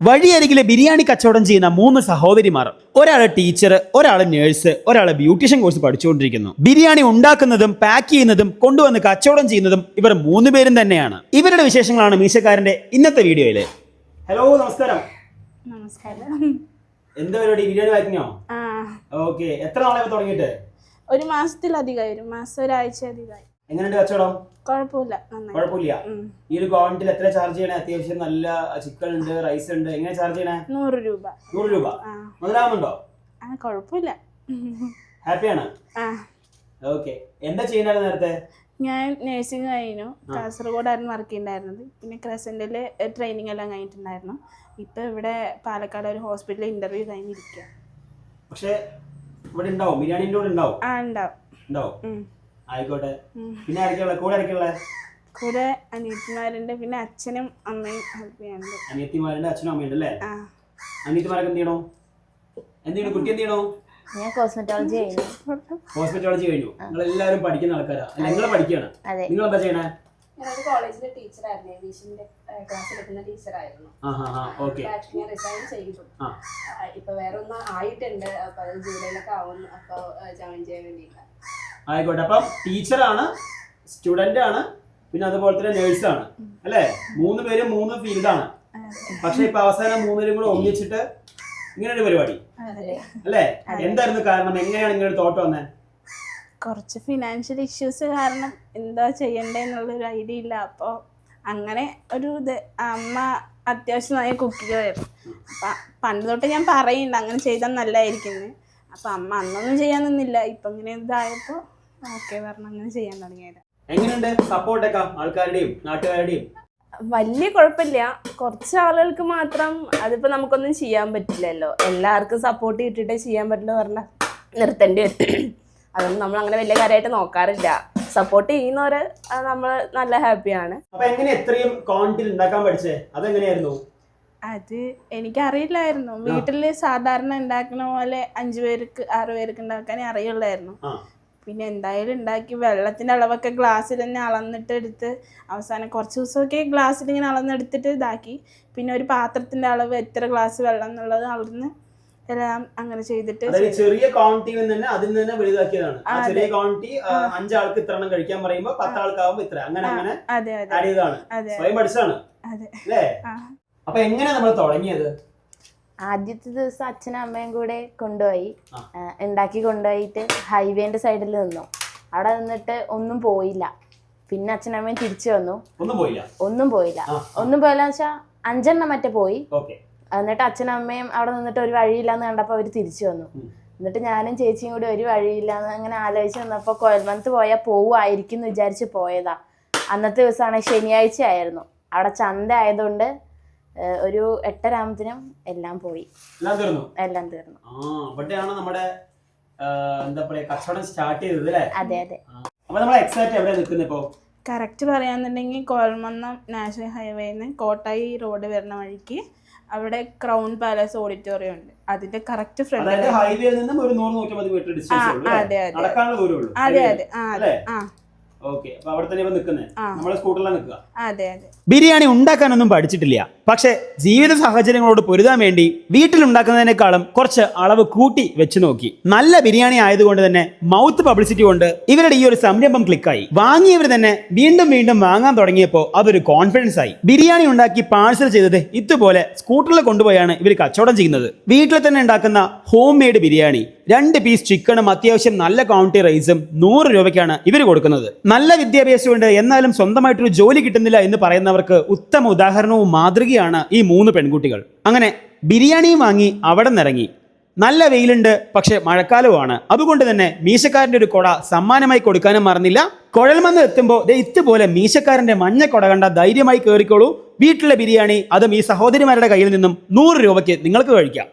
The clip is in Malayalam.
വഴിയരികിലെ ബിരിയാണി കച്ചവടം ചെയ്യുന്ന മൂന്ന് സഹോദരിമാർ ഒരാൾ ടീച്ചർ ഒരാൾ നേഴ്സ് ഒരാൾ ബ്യൂട്ടീഷ്യൻ കോഴ്സ് പഠിച്ചുകൊണ്ടിരിക്കുന്നു. ബിരിയാണി ഉണ്ടാക്കുന്നതും പാക്ക് ചെയ്യുന്നതും കൊണ്ടുവന്ന് കച്ചവടം ചെയ്യുന്നതും ഇവർ മൂന്ന് പേരും തന്നെയാണ്. ഇവരുടെ വിശേഷങ്ങളാണ് മീശക്കാരന്റെ ഇന്നത്തെ വീഡിയോയിൽ ഹലോ നമസ്കാരം. നമസ്കാരം. എന്താ പരിപാടി? ബിരിയാണി വാങ്ങിയോ ആ. ഓക്കെ. എത്ര നാളെ തുടങ്ങിയിട്ട്? ഒരു മാസത്തിലധികമായി ഒരു മാസം ഒരാഴ്ച അധികമായി എങ്ങനെയുണ്ട് കച്ചവടം? കുഴപ്പമില്ല ഈ ഒരു ഗവൺമെന്റിൽ എത്ര ചാർജ് ചെയ്യണേ? അത്യാവശ്യം നല്ല ചിക്കൻ ഉണ്ട് റൈസ് ഉണ്ട്. എങ്ങനെ ചാർജ് ചെയ്യണേ? നൂറ് രൂപ. നൂറ് രൂപ. മുതലാവുന്നുണ്ടോ കുഴപ്പമില്ല. ഹാപ്പിയാണ്? ഓക്കെ. എന്താ ചെയ്യുന്നത് നേരത്തെ? ഞാൻ നേഴ്സിംഗ് കഴിഞ്ഞു. കാസർഗോഡായിരുന്നു വർക്ക് ചെയ്യുന്നുണ്ടായിരുന്നത് പിന്നെ ക്രസന്റിൽ ട്രെയിനിങ് എല്ലാം കഴിഞ്ഞിട്ടുണ്ടായിരുന്നു. ഇപ്പം ഇവിടെ പാലക്കാട് ഒരു ഹോസ്പിറ്റലിൽ ഇന്റർവ്യൂ കഴിഞ്ഞിരിക്കുക പക്ഷേ ഇവിടെ ഉണ്ടാവും. ബിരിയാണിന്റെ കൂടെ ഉണ്ടാവും. ആ ഉണ്ടാവും. ഉണ്ടാവും. ആയിക്കോട്ടെ. പിന്നെ ആരൊക്കെയുള്ള കൂടെ ആരൊക്കെയുള്ള കൂടെ അനിയത്തിമാരുണ്ട് പിന്നെ അച്ഛനും അമ്മയും ഹെൽപ്പ് ചെയ്യാനുണ്ട്. അനിയത്തിമാരുണ്ട് അച്ഛനും അമ്മയുണ്ട് അല്ലേ ആ. അനിയത്തിമാരൊക്കെ എന്ത് ചെയ്യണോ? എന്ത് ചെയ്യണോ? കുട്ടി എന്ത് ചെയ്യണോ? ഞാൻ കോസ്മെറ്റോളജി കഴിഞ്ഞു കോസ്മെറ്റോളജി കഴിഞ്ഞു. നിങ്ങൾ എല്ലാവരും പഠിക്കുന്ന ആൾക്കാരാ. നിങ്ങൾ പഠിക്കുകയാണ്. അതെ. നിങ്ങൾ എന്താ ചെയ്യണേ? ഞാനൊരു കോളേജിലെ ടീച്ചറായിരുന്നു. ഏവിയേഷന്റെ ക്ലാസ് എടുക്കുന്ന ടീച്ചറായിരുന്നു. ആക്ച്വലി ഞാൻ റിസൈൻ ചെയ്തു. ഇപ്പൊ വേറെ ഒന്ന് ആയിട്ടുണ്ട്. അപ്പൊ ജൂലൈയിലൊക്കെ ആവും. അപ്പൊ ജോയിൻ ചെയ്യാൻ വേണ്ടിയിട്ട്. ആയിക്കോട്ടെ. അപ്പം ടീച്ചറാണ് സ്റ്റുഡന്റ് ആണ് പിന്നെ അതുപോലെ തന്നെ നേഴ്സാണ്. അല്ലേ? മൂന്ന് പേരും മൂന്ന് ഫീൽഡാണ്. പക്ഷെ ഇപ്പൊ അവസാനം മൂന്നുപേരും കൂടെ ഒന്നിച്ചിട്ട് ഇങ്ങനെ ഒരു പരിപാടി അല്ലേ? എന്തായിരുന്നു കാരണം? എങ്ങനെയാണ് ഇങ്ങനെ ഒരു തോട്ട് വന്നത് കുറച്ച് ഫിനാൻഷ്യൽ ഇഷ്യൂസ് കാരണം എന്താ ചെയ്യണ്ടേ എന്നുള്ളൊരു ഐഡിയ ഇല്ല. അപ്പോൾ അങ്ങനെ ഒരു ഇത് അമ്മ അത്യാവശ്യം നന്നായി കുക്ക് ചെയ്യുമായിരുന്നു അപ്പം പണ്ട് തൊട്ട് ഞാൻ പറയുന്നുണ്ട് അങ്ങനെ ചെയ്താൽ നല്ലതായിരിക്കും അപ്പം അമ്മ അന്നൊന്നും ചെയ്യാൻ നിന്നില്ല. ഇപ്പം ഇങ്ങനെ ഇതായപ്പോൾ ഓക്കെ പറഞ്ഞു അങ്ങനെ ചെയ്യാൻ തുടങ്ങിയത്. എങ്ങനെയുണ്ട്? സപ്പോർട്ടൊക്കെ ആൾക്കാരുടെയും നാട്ടുകാരുടെയും? വലിയ കുഴപ്പമില്ല. കുറച്ച് ആളുകൾക്ക് മാത്രം അതിപ്പോ നമുക്കൊന്നും ചെയ്യാൻ പറ്റില്ലല്ലോ. എല്ലാവർക്കും സപ്പോർട്ട് കിട്ടിയിട്ടേ ചെയ്യാൻ പറ്റില്ല പറഞ്ഞാൽ നിർത്തേണ്ടി വരും. അതുകൊണ്ട് നമ്മൾ അങ്ങനെ വലിയ കാര്യമായിട്ട് നോക്കാറില്ല. സപ്പോർട്ട് ചെയ്യുന്നവര് നമ്മൾ നല്ല ഹാപ്പിയാണ് അപ്പൊ എങ്ങനെ ഉണ്ടാക്കാൻ പഠിച്ചേ? അതെങ്ങനെയായിരുന്നു? അത് എനിക്കറിയില്ലായിരുന്നു. വീട്ടിൽ സാധാരണ ഉണ്ടാക്കുന്ന പോലെ അഞ്ചു പേർക്ക് ആറു പേർക്ക് ഉണ്ടാക്കാനേ അറിയുള്ളായിരുന്നു. പിന്നെ എന്തായാലും ഉണ്ടാക്കി വെള്ളത്തിന്റെ അളവൊക്കെ ഗ്ലാസ്സിൽ തന്നെ അളന്നിട്ട് എടുത്ത് അവസാനം കുറച്ച് ദിവസമൊക്കെ ഗ്ലാസ്സിൽ ഇങ്ങനെ അളന്നെടുത്തിട്ട് ഇതാക്കി. പിന്നെ ഒരു പാത്രത്തിന്റെ അളവ് എത്ര ഗ്ലാസ് വെള്ളം എന്നുള്ളത് അളന്ന് എല്ലാം അങ്ങനെ ചെയ്തിട്ട് അതായത് ചെറിയ ക്വാണ്ടിറ്റി തന്നെ അതിൽ നിന്ന് തന്നെ വലുതാക്കിയതാണ്. ആ ചെറിയ ക്വാണ്ടിറ്റി അഞ്ചാൾക്ക് ഇത്ര എണ്ണം കഴിക്കാൻ പറയുമ്പോ പത്താൾക്കാവുമ്പോ ഇത്ര. അങ്ങനെ അങ്ങനെ അതെ അതെ. ആഡ് ചെയ്തതാണ്. അതെ. സ്വയം പഠിച്ചതാണ്. അതെ. അല്ലേ? ആ. അപ്പൊ എങ്ങനെ നമ്മൾ തുടങ്ങിയത്? ആദ്യത്തെ ദിവസം അച്ഛനും അമ്മയും കൂടെ കൊണ്ടുപോയി. ആ. ആ, ഉണ്ടാക്കി കൊണ്ടുപോയിട്ട് ഹൈവേന്റെ സൈഡിൽ നിന്നു. അവിടെ നിന്നിട്ട് ഒന്നും പോയില്ല. പിന്നെ അച്ഛനും അമ്മയും തിരിച്ചു വന്നു. ഒന്നും പോയില്ല? ഒന്നും പോയില്ല. ആ. ഒന്നും പോയില്ല വെച്ചാൽ അഞ്ചെണ്ണം മറ്റേ പോയി. ഓക്കെ. എന്നിട്ട് അച്ഛനും അമ്മയും അവിടെ നിന്നിട്ട് ഒരു വഴിയില്ലാന്ന് കണ്ടപ്പോൾ അവർ തിരിച്ചു വന്നു. എന്നിട്ട് ഞാനും ചേച്ചിയും കൂടി ഒരു വഴിയില്ലാന്ന് അങ്ങനെ ആലോചിച്ച് വന്നപ്പോൾ കോയൽമന്ത് പോയാൽ പോവുമായിരിക്കും എന്ന് വിചാരിച്ച് പോയതാ. അന്നത്തെ ദിവസമാണ് ശനിയാഴ്ച ആയിരുന്നു. അവിടെ ചന്ത ആയതുകൊണ്ട് ഒരു എട്ടരാമത്തിനും എല്ലാം പോയി. എല്ലാം തീർന്നു? എല്ലാം തീർന്നു. ആ അവിടെയാണ് നമ്മുടെ എന്താ പറയാ കച്ചവടം സ്റ്റാർട്ട് ചെയ്തത് അല്ലേ? അതെ അതെ. അപ്പൊ നമ്മൾ എക്സാക്ട് എവിടെ നിൽക്കുന്നത് ഇപ്പോ? കറക്റ്റ് പറയാന്നുണ്ടെങ്കിൽ കോൽമന്നം നാഷണൽ ഹൈവേന്ന് കോട്ടായി റോഡ് വരുന്ന വഴിക്ക് അവിടെ ക്രൗൺ പാലസ് ഓഡിറ്റോറിയം ഉണ്ട്. അതിന്റെ കറക്റ്റ് ഫ്രണ്ട് ഹൈവേ നിന്നും ഒരു നൂറ് നൂറ്റമ്പത് മീറ്റർ ഡിസ്റ്റൻസ് അതെ? അതെ. അതെ അതെ. ആ. ബിരിയാണി ഉണ്ടാക്കാനൊന്നും പഠിച്ചിട്ടില്ല. പക്ഷെ ജീവിത സാഹചര്യങ്ങളോട് പൊരുതാൻ വേണ്ടി വീട്ടിൽ വീട്ടിലുണ്ടാക്കുന്നതിനേക്കാളും കുറച്ച് അളവ് കൂട്ടി വെച്ചു നോക്കി. നല്ല ബിരിയാണി ആയതുകൊണ്ട് തന്നെ മൗത്ത് പബ്ലിസിറ്റി കൊണ്ട് ഇവരുടെ ഈ ഒരു സംരംഭം ക്ലിക്കായി. വാങ്ങിയവർ തന്നെ വീണ്ടും വീണ്ടും വാങ്ങാൻ തുടങ്ങിയപ്പോൾ അതൊരു കോൺഫിഡൻസ് ആയി. ബിരിയാണി ഉണ്ടാക്കി പാഴ്സൽ ചെയ്തത് ഇതുപോലെ സ്കൂട്ടറിൽ കൊണ്ടുപോയാണ് ഇവർ കച്ചവടം ചെയ്യുന്നത്. വീട്ടിൽ തന്നെ ഉണ്ടാക്കുന്ന ഹോം മെയ്ഡ് ബിരിയാണി. രണ്ട് പീസ് ചിക്കണും അത്യാവശ്യം നല്ല ക്വാണ്ടിറ്റി റൈസും നൂറ് രൂപയ്ക്കാണ് ഇവർ കൊടുക്കുന്നത്. നല്ല വിദ്യാഭ്യാസമുണ്ട് എന്നാലും സ്വന്തമായിട്ടൊരു ജോലി കിട്ടുന്നില്ല എന്ന് പറയുന്നവർക്ക് ഉത്തമ ഉദാഹരണവും മാതൃകയാണ് ഈ മൂന്ന് പെൺകുട്ടികൾ. അങ്ങനെ ബിരിയാണിയും വാങ്ങി അവിടെ നിറങ്ങി നല്ല വെയിലുണ്ട് പക്ഷെ മഴക്കാലവുമാണ്. അതുകൊണ്ട് തന്നെ മീശക്കാരന്റെ ഒരു കൊട സമ്മാനമായി കൊടുക്കാനും മറന്നില്ല. കുഴൽമന്ന് എത്തുമ്പോൾ ഇതുപോലെ മീശക്കാരന്റെ മഞ്ഞ കൊട കണ്ട ധൈര്യമായി കയറിക്കോളൂ വീട്ടിലെ ബിരിയാണി അതും ഈ സഹോദരിമാരുടെ കയ്യിൽ നിന്നും നൂറ് രൂപയ്ക്ക് നിങ്ങൾക്ക് കഴിക്കാം.